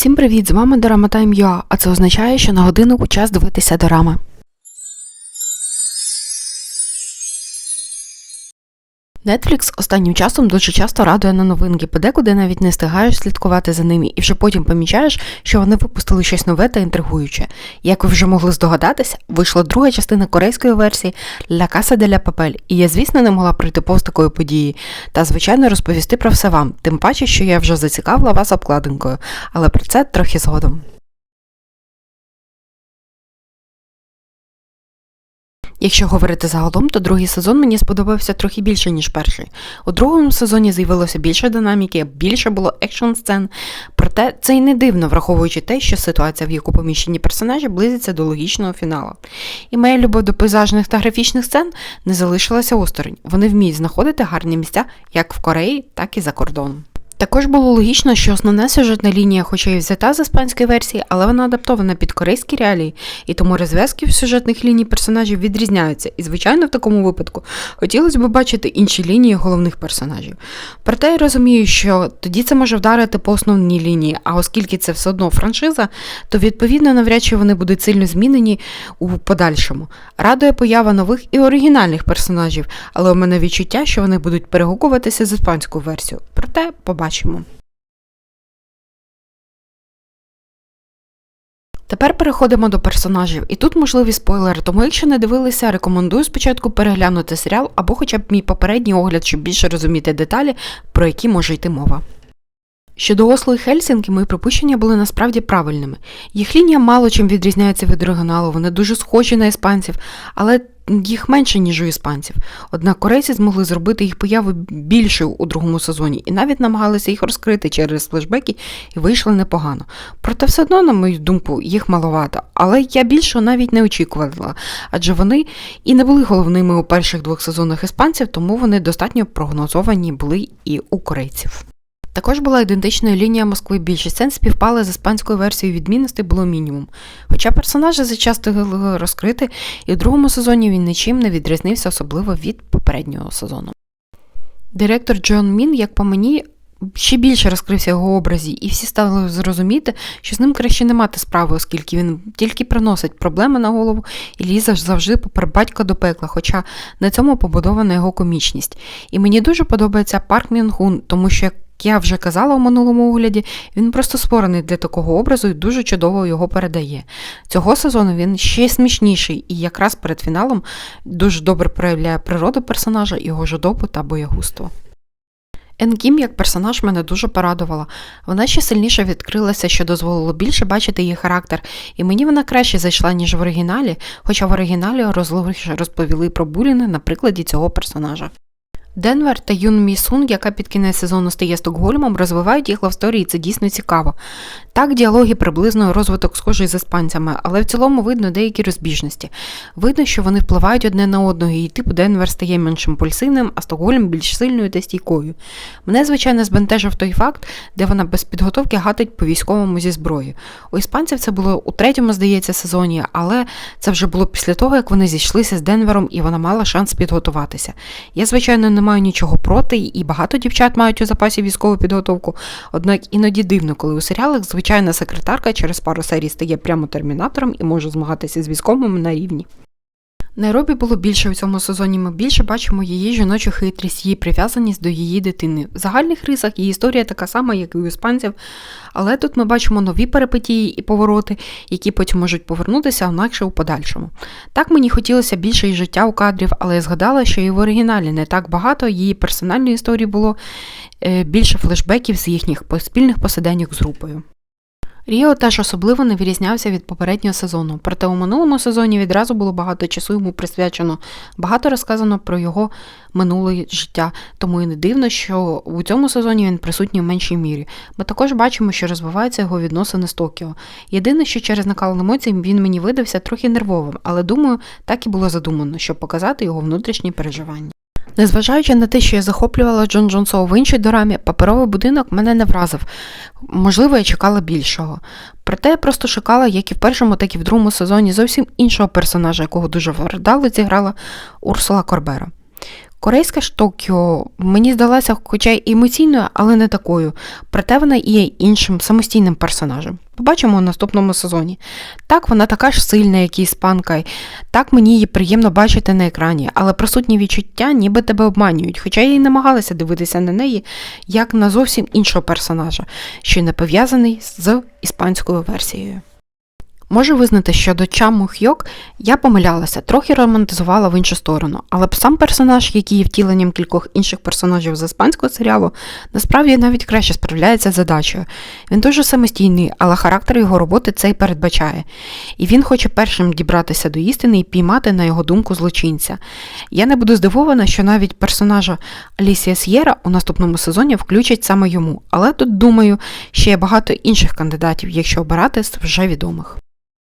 Всім привіт! З вами Дорама Time.ua, а це означає, що на годиннику час дивитися дорами. Netflix останнім часом дуже часто радує на новинки, подекуди навіть не встигаєш слідкувати за ними, і вже потім помічаєш, що вони випустили щось нове та інтригуюче. Як ви вже могли здогадатися, вийшла друга частина корейської версії «La Casa de la Papel», і я, звісно, не могла пройти повз такої події та, звичайно, розповісти про все вам, тим паче, що я вже зацікавила вас обкладинкою, але про це трохи згодом. Якщо говорити загалом, то другий сезон мені сподобався трохи більше, ніж перший. У другому сезоні з'явилося більше динаміки, більше було екшн сцен. Проте це й не дивно, враховуючи те, що ситуація, в яку поміщені персонажі, близиться до логічного фіналу. І моя любов до пейзажних та графічних сцен не залишилася осторонь. Вони вміють знаходити гарні місця як в Кореї, так і за кордоном. Також було логічно, що основна сюжетна лінія, хоча й взята з іспанської версії, але вона адаптована під корейські реалії, і тому розв'язки сюжетних ліній персонажів відрізняються. І, звичайно, в такому випадку хотілося б бачити інші лінії головних персонажів. Проте я розумію, що тоді це може вдарити по основній лінії, а оскільки це все одно франшиза, то відповідно навряд чи вони будуть сильно змінені у подальшому. Радує поява нових і оригінальних персонажів, але у мене відчуття, що вони будуть перегукуватися з іспанською версією. Проте побачимо. Тепер переходимо до персонажів, і тут можливі спойлери, тому якщо не дивилися, рекомендую спочатку переглянути серіал або хоча б мій попередній огляд, щоб більше розуміти деталі, про які може йти мова. Щодо Осло і Хельсінки, мої припущення були насправді правильними. Їх лінія мало чим відрізняється від оригіналу, вони дуже схожі на іспанців, але їх менше, ніж у іспанців. Однак корейці змогли зробити їх появу більшою у другому сезоні і навіть намагалися їх розкрити через флешбеки і вийшли непогано. Проте все одно, на мою думку, їх маловато. Але я більше навіть не очікувала, адже вони і не були головними у перших двох сезонах іспанців, тому вони достатньо прогнозовані були і у корейців. Також була ідентичною лінія Москви. Більшість сцен співпали з іспанською версією відмінностей було мінімум. Хоча персонажі зачасто розкрити, і в другому сезоні він нічим не відрізнився, особливо від попереднього сезону. Директор Джон Мін, як по мені, ще більше розкрився його образі, і всі стали зрозуміти, що з ним краще не мати справи, оскільки він тільки приносить проблеми на голову і лізе завжди попер батька до пекла, хоча на цьому побудована його комічність. І мені дуже подобається Парк Мін Хун, тому що як я вже казала у минулому огляді, він просто створений для такого образу і дуже чудово його передає. Цього сезону він ще смішніший і якраз перед фіналом дуже добре проявляє природу персонажа, його жадобу та боягузтво. Ен Кім як персонаж мене дуже порадувала. Вона ще сильніше відкрилася, що дозволило більше бачити її характер, і мені вона краще зайшла, ніж в оригіналі, хоча в оригіналі розповіли про булінг на прикладі цього персонажа. Денвер та Юн Мі Сунг, яка під кінець сезону стає Стокгольмом, розвивають їх лавсторії, це дійсно цікаво. Так, діалоги приблизно розвиток схожий з іспанцями, але в цілому видно деякі розбіжності. Видно, що вони впливають одне на одного, і типу Денвер стає менш імпульсивним, а Стокгольм більш сильною та стійкою. Мене, звичайно, збентежив той факт, де вона без підготовки гатить по військовому зі зброї. У іспанців це було у третьому, здається, сезоні, але це вже було після того, як вони зійшлися з Денвером і вона мала шанс підготуватися. Я, звичайно, не маю нічого проти, і багато дівчат мають у запасі військову підготовку. Однак іноді дивно, коли у серіалах звичайна секретарка через пару серій стає прямо термінатором і може змагатися з військовими на рівні. Найробі було більше у цьому сезоні. Ми більше бачимо її жіночу хитрість, її прив'язаність до її дитини. В загальних рисах її історія така сама, як і у іспанців, але тут ми бачимо нові перипетії і повороти, які потім можуть повернутися інакше у подальшому. Так мені хотілося більше і життя у кадрів, але я згадала, що і в оригіналі не так багато її персональної історії було е, більше флешбеків з їхніх спільних посиденьок з групою. Ріо теж особливо не вирізнявся від попереднього сезону, проте у минулому сезоні відразу було багато часу йому присвячено, багато розказано про його минуле життя, тому і не дивно, що у цьому сезоні він присутній в меншій мірі. Ми також бачимо, що розвиваються його відносини з Токіо. Єдине, що через накал емоцій він мені видався трохи нервовим, але думаю, так і було задумано, щоб показати його внутрішні переживання. Незважаючи на те, що я захоплювала Джон Джонсо в іншій дорамі, паперовий будинок мене не вразив. Можливо, я чекала більшого. Проте я просто шукала, як і в першому, так і в другому сезоні, зовсім іншого персонажа, якого дуже вдало зіграла Урсула Корбера. Корейська ж Токіо мені здалася, хоча й емоційною, але не такою. Проте вона є іншим самостійним персонажем. Побачимо у наступному сезоні. Так, вона така ж сильна, як і іспанка. Так мені її приємно бачити на екрані, але присутні відчуття ніби тебе обманюють, хоча я й намагалася дивитися на неї як на зовсім іншого персонажа, що не пов'язаний з іспанською версією. Можу визнати, що до Чаму Хьок я помилялася, трохи романтизувала в іншу сторону, але сам персонаж, який є втіленням кількох інших персонажів з іспанського серіалу, насправді навіть краще справляється з задачею. Він дуже самостійний, але характер його роботи це й передбачає. І він хоче першим дібратися до істини і піймати, на його думку, злочинця. Я не буду здивована, що навіть персонажа Алісія С'єра у наступному сезоні включать саме йому, але тут, думаю, ще є багато інших кандидатів, якщо обирати з вже відомих.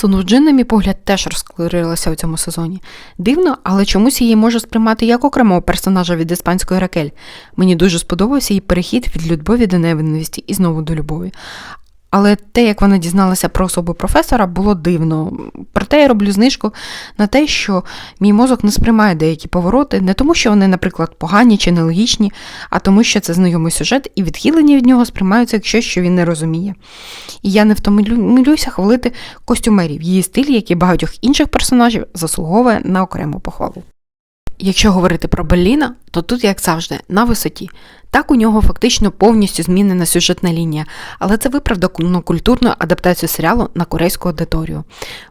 Сунуджин, на мій погляд, теж розклирилася у цьому сезоні. Дивно, але чомусь її можу сприймати як окремого персонажа від іспанської Ракель. Мені дуже сподобався її перехід від любові до невинності і знову до любові. Але те, як вона дізналася про особу професора, було дивно. Проте я роблю знижку на те, що мій мозок не сприймає деякі повороти, не тому, що вони, наприклад, погані чи нелогічні, а тому, що це знайомий сюжет, і відхилення від нього сприймаються як щось, що він не розуміє. І я не втомлююся хвалити костюмерів, її стиль, як і багатьох інших персонажів, заслуговує на окрему похвалу. Якщо говорити про Белліна, то тут, як завжди, на висоті. Так у нього фактично повністю змінена сюжетна лінія, але це виправдано культурну адаптацію серіалу на корейську аудиторію.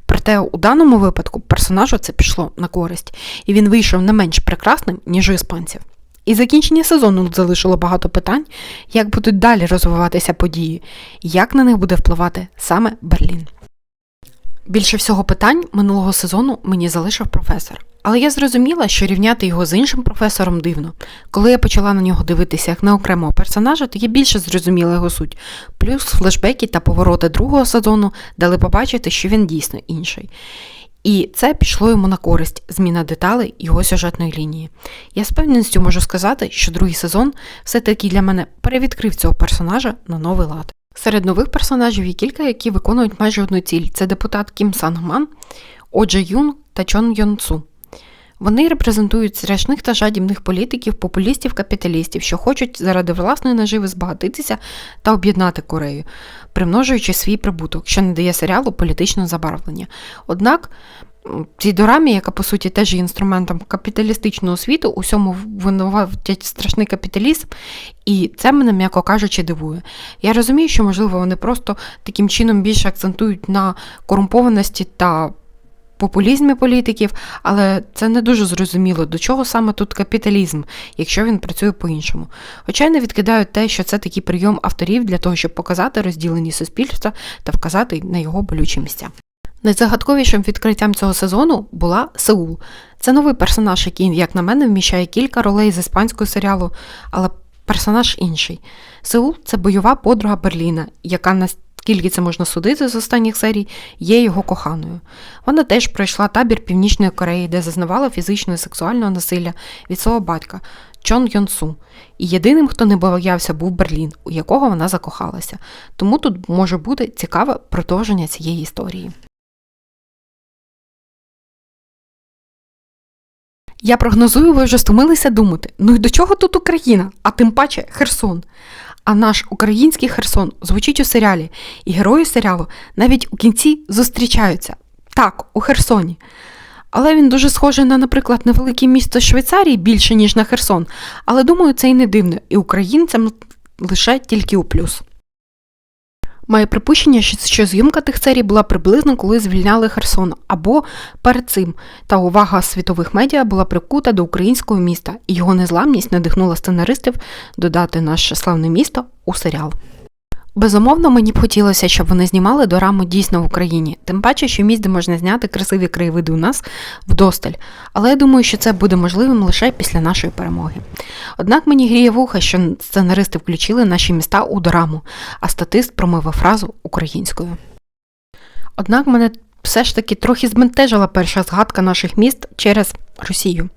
Проте у даному випадку персонажу це пішло на користь, і він вийшов не менш прекрасним, ніж у іспанців. І закінчення сезону залишило багато питань, як будуть далі розвиватися події, як на них буде впливати саме Берлін. Більше всього питань минулого сезону мені залишив професор. Але я зрозуміла, що рівняти його з іншим професором дивно. Коли я почала на нього дивитися як на окремого персонажа, то я більше зрозуміла його суть. Плюс флешбеки та повороти другого сезону дали побачити, що він дійсно інший. І це пішло йому на користь зміна деталей його сюжетної лінії. Я з певністю можу сказати, що другий сезон все-таки для мене перевідкрив цього персонажа на новий лад. Серед нових персонажів є кілька, які виконують майже одну ціль: це депутат Кім Сангман, Оджа Юн та Чон Йон Цу. Вони репрезентують страшних та жадібних політиків, популістів, капіталістів, що хочуть заради власної наживи збагатитися та об'єднати Корею, примножуючи свій прибуток, що не дає серіалу політичного забарвлення. Однак цій дорамі, яка по суті теж є інструментом капіталістичного світу, усьому винуватять страшний капіталізм, і це мене, м'яко кажучи, дивує. Я розумію, що, можливо, вони просто таким чином більше акцентують на корумпованості та популізмі політиків, але це не дуже зрозуміло, до чого саме тут капіталізм, якщо він працює по-іншому. Хоча не відкидають те, що це такий прийом авторів для того, щоб показати розділені суспільства та вказати на його болючі місця. Найзагадковішим відкриттям цього сезону була Сеул. Це новий персонаж, який, як на мене, вміщає кілька ролей з іспанського серіалу, але персонаж інший. Сеул це бойова подруга Берліна, яка наскільки це можна судити з останніх серій, є його коханою. Вона теж пройшла табір Північної Кореї, де зазнавала фізичного і сексуального насилля від свого батька Чон Йонсу. І єдиним, хто не боявся, був Берлін, у якого вона закохалася. Тому тут може бути цікаве продовження цієї історії. Я прогнозую, ви вже стомилися думати, ну і до чого тут Україна, а тим паче Херсон. А наш український Херсон звучить у серіалі, і герої серіалу навіть у кінці зустрічаються. Так, у Херсоні. Але він дуже схожий на, наприклад, невелике місто Швейцарії більше, ніж на Херсон. Але думаю, це і не дивно, і українцям лише тільки у плюс. Має припущення, що зйомка тих серій була приблизно коли звільняли Херсон або перед цим, та увага світових медіа була прикута до українського міста, і його незламність надихнула сценаристів додати наше славне місто у серіал. Безумовно, мені б хотілося, щоб вони знімали дораму дійсно в Україні, тим паче, що місць, де можна зняти красиві краєвиди у нас вдосталь. Але я думаю, що це буде можливим лише після нашої перемоги. Однак мені гріє вуха, що сценаристи включили наші міста у дораму, а статист промовив фразу українською. Однак мене все ж таки трохи збентежила перша згадка наших міст через Росію.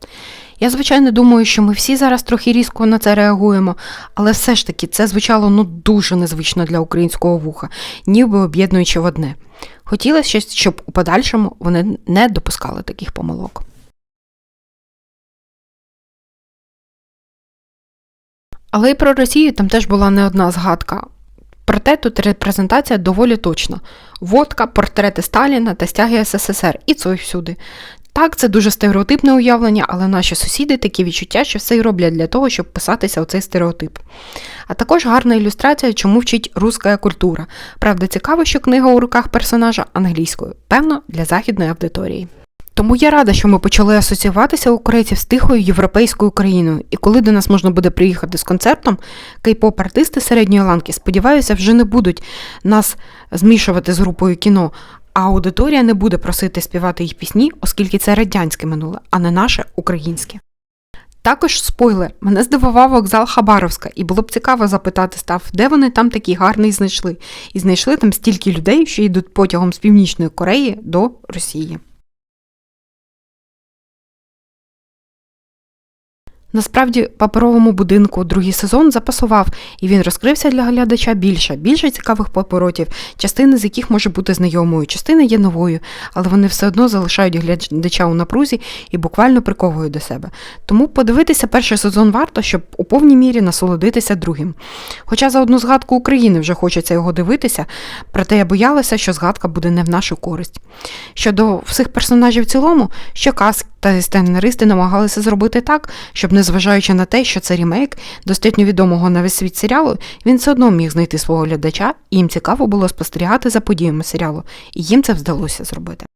Я, звичайно, думаю, що ми всі зараз трохи різко на це реагуємо, але все ж таки це звучало ну дуже незвично для українського вуха, ніби об'єднуючи в одне. Хотілося, щоб у подальшому вони не допускали таких помилок. Але і про Росію там теж була не одна згадка. Проте тут репрезентація доволі точна: водка, портрети Сталіна та стяги СССР, і це всюди. Так, це дуже стереотипне уявлення, але наші сусіди такі відчуття, що все й роблять для того, щоб писатися у цей стереотип. А також гарна ілюстрація, чому вчить руська культура. Правда, цікаво, що книга у руках персонажа англійською, певно, для західної аудиторії. Тому я рада, що ми почали асоціюватися українців з тихою європейською країною, і коли до нас можна буде приїхати з концертом, кей-поп-артисти середньої ланки, сподіваюся, вже не будуть нас змішувати з групою кіно, а аудиторія не буде просити співати їх пісні, оскільки це радянське минуле, а не наше українське. Також спойлер, мене здивував вокзал Хабаровська, і було б цікаво запитати став, де вони там такі гарний знайшли. І знайшли там стільки людей, що йдуть потягом з Північної Кореї до Росії. Насправді, паперовому будинку другий сезон запасував, і він розкрився для глядача більше, більше цікавих поворотів, частини з яких може бути знайомою, частина є новою, але вони все одно залишають глядача у напрузі і буквально приковують до себе. Тому подивитися перший сезон варто, щоб у повній мірі насолодитися другим. Хоча за одну згадку України вже хочеться його дивитися, проте я боялася, що згадка буде не в нашу користь. Щодо всіх персонажів в цілому, що казки та сценаристи намагалися зробити так, щоб, незважаючи на те, що це рімейк, достатньо відомого на весь світ серіалу, він все одно міг знайти свого глядача, і їм цікаво було спостерігати за подіями серіалу, і їм це вдалося зробити.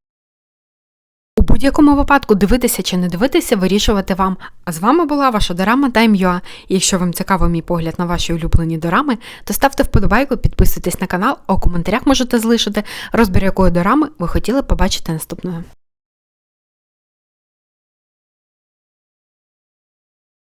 У будь-якому випадку дивитися чи не дивитися, вирішувати вам. А з вами була ваша дорама Time.ua. І якщо вам цікаво мій погляд на ваші улюблені дорами, то ставте вподобайку, підписуйтесь на канал, а у коментарях можете залишити розбір якої дорами ви хотіли побачити наступною.